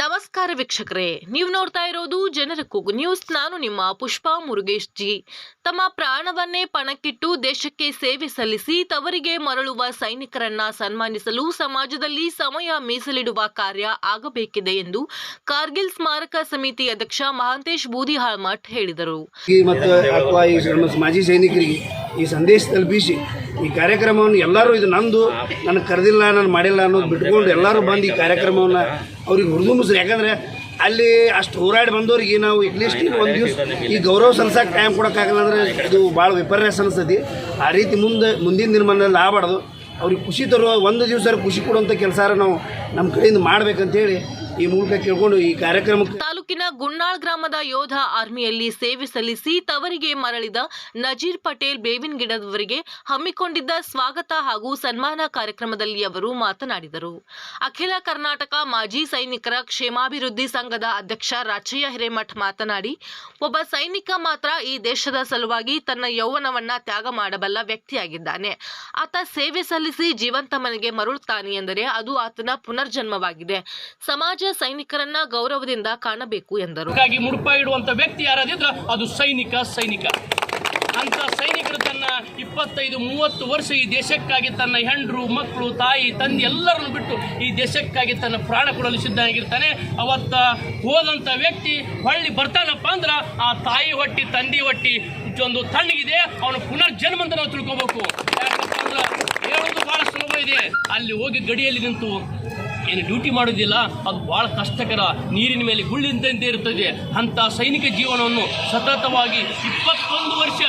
ನಮಸ್ಕಾರ ವೀಕ್ಷಕರೇ, ನೀವು ನೋಡ್ತಾ ಇರೋದು ಜನರ ಕೂಗು ನ್ಯೂಸ್ ನಾನು ನಿಮ್ಮ ಪುಷ್ಪಾ ಮುರುಗೇಶ್ ಜಿ ತಮ್ಮ ಪ್ರಾಣವನ್ನೇ ಪಣಕ್ಕಿಟ್ಟು ದೇಶಕ್ಕೆ ಸೇವೆ ಸಲ್ಲಿಸಿ, ತವರಿಗೆ ಮರಳುವ ಸೈನಿಕರನ್ನ ಸನ್ಮಾನಿಸಲು ಸಮಾಜದಲ್ಲಿ ಸಮಯ ಮೀಸಲಿಡುವ ಕಾರ್ಯ ಆಗಬೇಕಿದೆ ಎಂದು ಕಾರ್ಗಿಲ್ ಸ್ಮಾರಕ ಸಮಿತಿ ಅಧ್ಯಕ್ಷ ಮಹಾಂತೇಶ್ ಬೂದಿಹಾಳ್ಮಠ್ ಹೇಳಿದರು. ಮಾಜಿ ಸೈನಿಕರಿಗೆ ಈ ಸಂದೇಶ ತಲುಪಿಸಿ ಈ ಕಾರ್ಯಕ್ರಮವನ್ನು ಎಲ್ಲರೂ ಇದು ನಂದು ನನಗೆ ಕರೆದಿಲ್ಲ, ನಾನು ಮಾಡಿಲ್ಲ ಅನ್ನೋದು ಬಿಟ್ಕೊಂಡು ಎಲ್ಲರೂ ಬಂದು ಈ ಕಾರ್ಯಕ್ರಮವನ್ನು ಅವ್ರಿಗೆ ಹುರಿದುಂಬಿಸ್ರಿ ಯಾಕಂದರೆ ಅಲ್ಲಿ ಅಷ್ಟು ಹೋರಾಡಿ ಬಂದವ್ರಿಗೆ ನಾವು ಅಟ್ಲೀಸ್ಟ್ ಒಂದು ದಿವಸ ಈ ಗೌರವ ಸಲ್ಸಕ್ಕೆ ಟೈಮ್ ಕೊಡೋಕ್ಕಾಗಲ್ಲ ಅಂದರೆ ಇದು ಭಾಳ ವಿಪರ್ಯಾಸ ಅನಿಸ್ತತಿ. ಆ ರೀತಿ ಮುಂದೆ, ಮುಂದಿನ ದಿನಮಾನದಲ್ಲಿ ಆಗಬಾರ್ದು. ಅವ್ರಿಗೆ ಖುಷಿ ತರುವ ಒಂದು ದಿವಸ ಖುಷಿ ಕೊಡುವಂಥ ಕೆಲಸ ನಾವು ನಮ್ಮ ಕಡೆಯಿಂದ ಮಾಡ್ಬೇಕಂತೇಳಿ ಈ ಮೂಲಕ ಕೇಳ್ಕೊಂಡು ಈ ಕಾರ್ಯಕ್ರಮಕ್ಕೆ ಗುನ್ನಾಳ್ ಗ್ರಾಮದ ಯೋಧ ಆರ್ಮಿಯಲ್ಲಿ ಸೇವೆ ಸಲ್ಲಿಸಿ ತವರಿಗೆ ಮರಳಿದ ನಜೀರ್ ಪಟೇಲ್ ಬೇವಿನ ಗಿಡದವರಿಗೆ ಹಮ್ಮಿಕೊಂಡಿದ್ದ ಸ್ವಾಗತ ಹಾಗೂ ಸನ್ಮಾನ ಕಾರ್ಯಕ್ರಮದಲ್ಲಿ ಅವರು ಮಾತನಾಡಿದರು. ಅಖಿಲ ಕರ್ನಾಟಕ ಮಾಜಿ ಸೈನಿಕರ ಕ್ಷೇಮಾಭಿವೃದ್ಧಿ ಸಂಘದ ಅಧ್ಯಕ್ಷ ರಾಚಯ್ಯ ಹಿರೇಮಠ್ ಮಾತನಾಡಿ, ಒಬ್ಬ ಸೈನಿಕ ಮಾತ್ರ ಈ ದೇಶದ ಸಲುವಾಗಿ ತನ್ನ ಯೌವನವನ್ನ ತ್ಯಾಗ ಮಾಡಬಲ್ಲ ವ್ಯಕ್ತಿಯಾಗಿದ್ದಾನೆ. ಆತ ಸೇವೆ ಸಲ್ಲಿಸಿ ಜೀವಂತ ಮನೆಗೆ ಮರಳುತ್ತಾನೆ ಎಂದರೆ ಅದು ಆತನ ಪುನರ್ಜನ್ಮವಾಗಿದೆ. ಸಮಾಜ ಸೈನಿಕರನ್ನ ಗೌರವದಿಂದ ಕಾಣಬೇಕು ಎಂದರು. ಹಾಗಾಗಿ ಮುಡುಪಾಗಿ ಇಡುವಂತ ವ್ಯಕ್ತಿ ಯಾರಾದಿದ್ರ ಅದು ಸೈನಿಕ ಸೈನಿಕ. ಅಂತ ಸೈನಿಕರು ತನ್ನ ಇಪ್ಪತ್ತೈದು, ಮೂವತ್ತು ವರ್ಷ ಈ ದೇಶಕ್ಕಾಗಿ ತನ್ನ ಹೆಂಡರು, ಮಕ್ಕಳು, ತಾಯಿ, ತಂದೆ ಎಲ್ಲರನ್ನು ಬಿಟ್ಟು ಈ ದೇಶಕ್ಕಾಗಿ ತನ್ನ ಪ್ರಾಣ ಕೊಡಲು ಸಿದ್ಧನಾಗಿರ್ತಾನೆ. ಅವತ್ತ ಹೋದಂಥ ವ್ಯಕ್ತಿ ಹೊಳ್ಳಿ ಬರ್ತಾನಪ್ಪ ಅಂದ್ರೆ ಆ ತಾಯಿ ಹೊಟ್ಟಿ, ತಂದೆ ಹೊಟ್ಟಿ ಒಂದು ತಣ್ಣಗಿದೆ. ಅವನು ಪುನರ್ಜನ್ಮ ಅಂತ ನಾವು ತಿಳ್ಕೊಬೇಕು. ಯಾಕಂತಂದ್ರೆ ಹೇಳೋದು ಬಹಳ ಸುಲಭ ಇದೆ. ಅಲ್ಲಿ ಹೋಗಿ ಗಡಿಯಲ್ಲಿ ನಿಂತು ಏನು ಡ್ಯೂಟಿ ಮಾಡೋದಿಲ್ಲ ಅದು ಭಾಳ ಕಷ್ಟಕರ. ನೀರಿನ ಮೇಲೆ ಗುಳ್ಳಿದ್ದಂತೆ ಇರ್ತದೆ ಅಂತ ಸೈನಿಕ ಜೀವನವನ್ನು ಸತತವಾಗಿ ಇಪ್ಪತ್ತೊಂದು ವರ್ಷ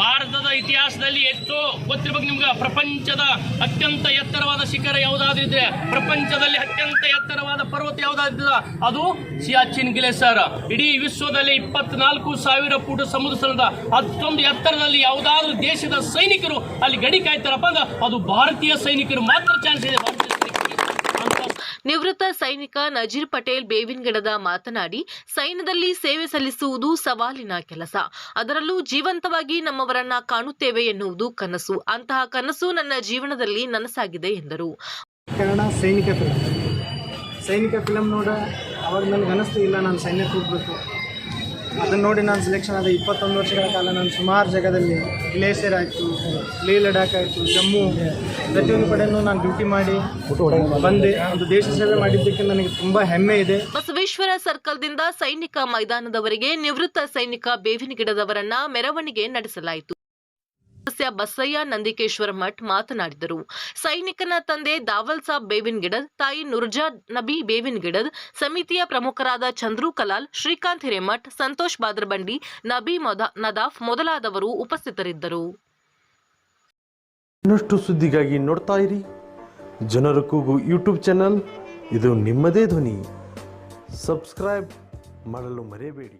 ಭಾರತದ ಇತಿಹಾಸದಲ್ಲಿ ಎಷ್ಟೋ ಗೊತ್ತಿರ್ಬೇಕು ನಿಮ್ಗೆ, ಪ್ರಪಂಚದ ಅತ್ಯಂತ ಎತ್ತರವಾದ ಶಿಖರ ಯಾವುದಾದ್ರಿದ್ರೆ, ಪ್ರಪಂಚದಲ್ಲಿ ಅತ್ಯಂತ ಎತ್ತರವಾದ ಪರ್ವತ ಯಾವುದಾದ್ರಿದ್ರೆ, ಅದು ಸಿಯಾಚಿನ್ ಗ್ಲೇಸರ್ ಇಡೀ ವಿಶ್ವದಲ್ಲಿ ಇಪ್ಪತ್ನಾಲ್ಕು ಸಾವಿರ ಫೂಟ್ ಸಮುದ್ರ ಸ್ಥಳದ ಅಷ್ಟೊಂದು ಎತ್ತರದಲ್ಲಿ ಯಾವುದಾದ್ರೂ ದೇಶದ ಸೈನಿಕರು ಅಲ್ಲಿ ಗಡಿ ಕಾಯ್ತಾರಪ್ಪ ಅಂದ್ರೆ ಅದು ಭಾರತೀಯ ಸೈನಿಕರು ಮಾತ್ರ ಚಾನ್ಸ್ ಇದೆ. ನಿವೃತ್ತ ಸೈನಿಕ ನಜೀರ್ ಪಟೇಲ್ ಬೇವಿನಗಿಡದ ಮಾತನಾಡಿ, ಸೈನ್ಯದಲ್ಲಿ ಸೇವೆ ಸಲ್ಲಿಸುವುದು ಸವಾಲಿನ ಕೆಲಸ. ಅದರಲ್ಲೂ ಜೀವಂತವಾಗಿ ನಮ್ಮವರನ್ನ ಕಾಣುತ್ತೇವೆ ಎನ್ನುವುದು ಕನಸು. ಅಂತಹ ಕನಸು ನನ್ನ ಜೀವನದಲ್ಲಿ ನನಸಾಗಿದೆ ಎಂದರು. ಸೈನಿಕ ಫಿಲಂ ನೋಡ ಅವಾಗ ನನಗೆ ಅನಿಸ್ತು ಇಲ್ಲ, ನಾನು ಸೈನ್ಯಕ್ಕೆ ಹೋಗಬೇಕು. ಅದನ್ನು ನೋಡಿ ನಾನು ಸೆಲೆಕ್ಷನ್ ಆದ ಇಪ್ಪತ್ತೊಂದು ವರ್ಷಗಳ ಕಾಲ ನಾನು ಸುಮಾರು ಜಾಗದಲ್ಲಿ ಗ್ಲೇಸಿಯರ್ ಆಯಿತು ಲೇ ಲಡಾಖ್ ಆಯಿತು, ಜಮ್ಮು. ಪ್ರತಿಯೊಂದು ಕಡೆಯೂ ನಾನು ಡ್ಯೂಟಿ ಮಾಡಿ ಬಂದೆ. ಒಂದು ದೇಶ ಸೇವೆ ಮಾಡಿದ್ದಕ್ಕೆ ನನಗೆ ತುಂಬ ಹೆಮ್ಮೆ ಇದೆ. ಬಸವೇಶ್ವರ ಸರ್ಕಲ್ದಿಂದ ಸೈನಿಕ ಮೈದಾನದವರೆಗೆ ನಿವೃತ್ತ ಸೈನಿಕ ಬೇವಿನ ಗಿಡದವರನ್ನ ಮೆರವಣಿಗೆ ನಡೆಸಲಾಯಿತು. ಸದಸ್ಯ ಬಸಯ್ಯ ನಂದಿಕೇಶ್ವರ ಮಠ್ ಮಾತನಾಡಿದರು. ಸೈನಿಕನ ತಂದೆ ದಾವಲ್ ಸಾಬ್ ಬೇವಿನ್ ಗಿಡದ್ ತಾಯಿ ನುರ್ಜಾ ನಬಿ ಬೇವಿನ್ ಗಿಡದ್ ಸಮಿತಿಯ ಪ್ರಮುಖರಾದ ಚಂದ್ರು ಕಲಾಲ್, ಶ್ರೀಕಾಂತ್ ಹಿರೇಮಠ್, ಸಂತೋಷ್ ಬಾದ್ರಬಂಡಿ, ನಬಿ ನದಾಫ್ ಮೊದಲಾದವರು ಉಪಸ್ಥಿತರಿದ್ದರು. ಇನ್ನಷ್ಟು ಸುದ್ದಿಗಾಗಿ ನೋಡ್ತಾ ಇರಿ. ಜನರ ಕೂಗು ಯೂಟ್ಯೂಬ್ ಚಾನಲ್. ಇದು ನಿಮ್ಮದೇ ಧ್ವನಿ. ಸಬ್ಸ್ಕ್ರೈಬ್ ಮಾಡಲು ಮರೆಯಬೇಡಿ.